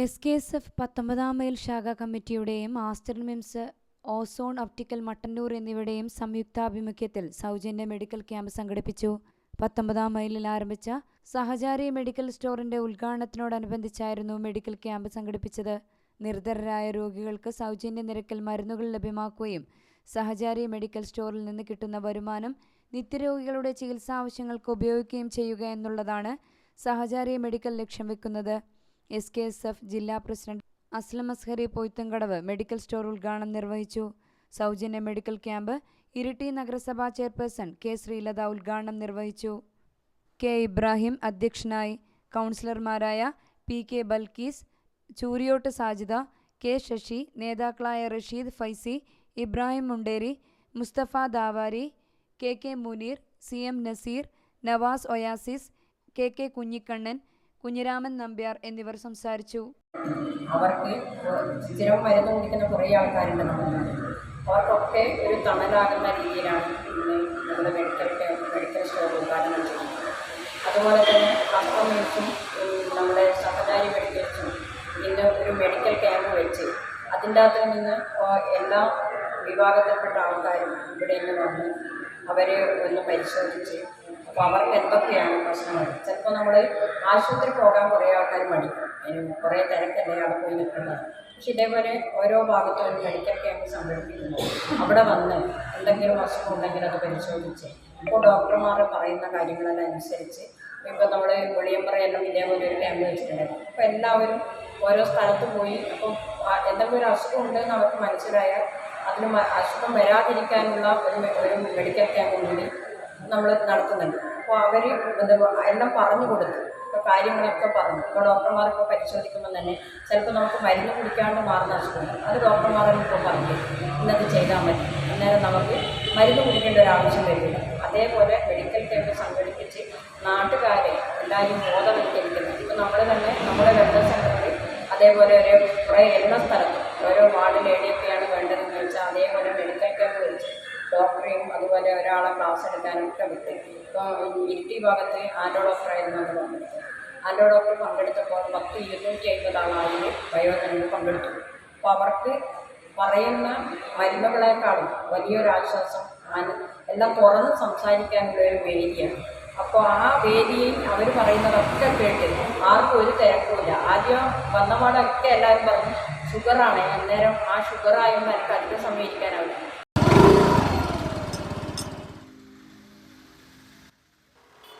S K S F പത്തൊമ്പതാം mile ശാഖാ കമ്മിറ്റിയുടെയും Aster MIMS Ozone optical Mattannur എന്നിവയുടെയും സംയുക്താഭിമുഖ്യത്തിൽ സൗജന്യ മെഡിക്കൽ ക്യാമ്പ് സംഘടിപ്പിച്ചു. പത്തൊമ്പതാം മൈലിൽ ആരംഭിച്ച സഹചാരി മെഡിക്കൽ സ്റ്റോറിന്റെ ഉദ്ഘാടനത്തിനോടനുബന്ധിച്ചായിരുന്നു മെഡിക്കൽ ക്യാമ്പ് സംഘടിപ്പിച്ചത്. നിർധരരായ രോഗികൾക്ക് സൗജന്യ നിരക്കിൽ മരുന്നുകൾ ലഭ്യമാക്കുകയും സഹചാരി മെഡിക്കൽ സ്റ്റോറിൽ നിന്ന് കിട്ടുന്ന വരുമാനം നിത്യരോഗികളുടെ ചികിത്സാ ആവശ്യങ്ങൾക്ക് ഉപയോഗിക്കുകയും ചെയ്യുക എന്നുള്ളതാണ് സഹചാരി മെഡിക്കൽ ലക്ഷ്യം വെക്കുന്നത്. എസ് കെ എസ് എഫ് ജില്ലാ president Aslam Azhari Poythumkadavu medical store ഉദ്ഘാടനം നിർവഹിച്ചു. സൗജന്യ മെഡിക്കൽ ക്യാമ്പ് ഇരിട്ടി നഗരസഭാ ചെയർപേഴ്സൺ കെ ശ്രീലത ഉദ്ഘാടനം നിർവഹിച്ചു. കെ ഇബ്രാഹിം അധ്യക്ഷനായി കൗൺസിലർമാരായ P K Balkees Churiyot Sajida K Sasi നേതാക്കളായ Rasheed Faizy Ibrahim Munderi Musthafa Dawari K K Muneer C M Naseer Navas Oasis K K Kunhikannan Kunhiraman Nambiar എന്നിവർ സംസാരിച്ചു. അവർക്ക് സ്ഥിരം മരുന്ന് കുടിക്കുന്ന കുറേ ആൾക്കാരുണ്ട് അവർക്കൊക്കെ ഒരു തണലാകുന്ന രീതിയിലാണ് ഇന്ന് നമ്മുടെ മെഡിക്കൽ മെഡിക്കൽ സ്റ്റോർ ഉദ്ഘാടനം ചെയ്യുന്നത്. അതുപോലെ തന്നെ കസ്റ്റമേഴ്സും നമ്മുടെ സഹകാരി മെഡിക്കൽസും ഇന്ന് ഒരു മെഡിക്കൽ ക്യാമ്പ് വെച്ച് അതിന്റെ അകത്ത് നിന്ന് എല്ലാ വിഭാഗത്തിൽപ്പെട്ട ആൾക്കാരും ഇവിടെ ഇന്ന് വന്ന് അവരെ ഒന്ന് പരിശോധിച്ച് അപ്പോൾ അവർക്ക് എന്തൊക്കെയാണ് പ്രശ്നങ്ങൾ? ചിലപ്പോൾ നമ്മൾ ആശുപത്രി പോകാൻ കുറേ ആൾക്കാർ മടിക്കും. അതിന് കുറേ തിരക്കല്ലേ അവിടെ പോയി നിൽക്കുന്നത്. പക്ഷെ ഇതേപോലെ ഓരോ ഭാഗത്തും മെഡിക്കൽ ക്യാമ്പ് സംഘടിപ്പിക്കുന്നു അവിടെ വന്ന് എന്തെങ്കിലും അസുഖം ഉണ്ടെങ്കിൽ അത് പരിശോധിച്ച് ഇപ്പോൾ ഡോക്ടർമാർ പറയുന്ന കാര്യങ്ങളെല്ലാം അനുസരിച്ച് ഇപ്പോൾ നമ്മൾ വെളിയമ്പറയെല്ലാം ഇതേപോലെ ഒരു ക്യാമ്പ് വെച്ചിട്ടുണ്ടായിരുന്നു അപ്പോൾ എല്ലാവരും ഓരോ സ്ഥലത്ത് പോയി അപ്പോൾ എന്തെങ്കിലും ഒരു അസുഖം ഉണ്ടെന്ന് അവർക്ക് മനസ്സിലായാൽ അതിന് അസുഖം വരാതിരിക്കാനുള്ള ഒരു ഒരു മെഡിക്കൽ ക്യാമ്പ് കൂടി നമ്മൾ നടത്തുന്നുണ്ട്. അപ്പോൾ അവർ എന്താ എല്ലാം പറഞ്ഞു കൊടുത്തു ഇപ്പോൾ കാര്യങ്ങളൊക്കെ പറഞ്ഞു. ഇപ്പോൾ ഡോക്ടർമാരൊക്കെ പരിശോധിക്കുമ്പോൾ തന്നെ ചിലപ്പോൾ നമുക്ക് മരുന്ന് കുടിക്കാണ്ട് മാറുന്ന അസുഖമുണ്ട്. അത് ഡോക്ടർമാരും ഇപ്പോൾ പറഞ്ഞു. ഇന്നത് ചെയ്താൽ മതി. അന്നേരം നമുക്ക് മരുന്ന് കുടിക്കേണ്ട ഒരു ആവശ്യം വരുന്നില്ല അതേപോലെ മെഡിക്കൽ ക്യാമ്പ് സംഘടിപ്പിച്ച് നാട്ടുകാരെ എല്ലാവരും ബോധവൽക്കരിക്കുന്നു. ഇപ്പോൾ നമ്മൾ തന്നെ നമ്മുടെ വെൽനസ് സെന്ററിൽ അതേപോലെ ഒരു കുറേ എല്ലാ സ്ഥലത്തും ഓരോ വാർഡിൽ എവിടെയൊക്കെയാണ് വേണ്ടതെന്ന് വെച്ചാൽ അതേപോലെ മെഡിക്കൽ ക്യാമ്പ് ഡോക്ടറെയും അതുപോലെ ഒരാളെ ക്ലാസ് എടുക്കാനൊക്കെ വിട്ടു ഇപ്പോൾ ഇരിട്ടി ഭാഗത്ത് ആൻഡോ ഡോക്ടറായിരുന്നു അത് പങ്കെടുത്തത്. ആൻഡോ ഡോക്ടർ പങ്കെടുത്തപ്പോൾ പത്ത് ഇരുന്നൂറ്റി അമ്പത് ആളായി വയോജനങ്ങൾ പങ്കെടുത്തു. അപ്പോൾ അവർക്ക് പറയുന്ന മരുന്നുകളെക്കാളും വലിയൊരാശ്വാസം ആണ് എല്ലാം തുറന്ന് സംസാരിക്കാനുള്ള ഒരു വേദിയാണ്. അപ്പോൾ ആ വേദിയിൽ അവർ പറയുന്നതൊക്കെ കേട്ട് ആർക്കും ഒരു തിരക്കുമില്ല. ആദ്യം വന്നപാടൊക്കെ എല്ലാവരും പറഞ്ഞു ഷുഗറാണ് അന്നേരം ആ ഷുഗറായ എനിക്ക് അധിക സമയം ഇരിക്കാനാവില്ല.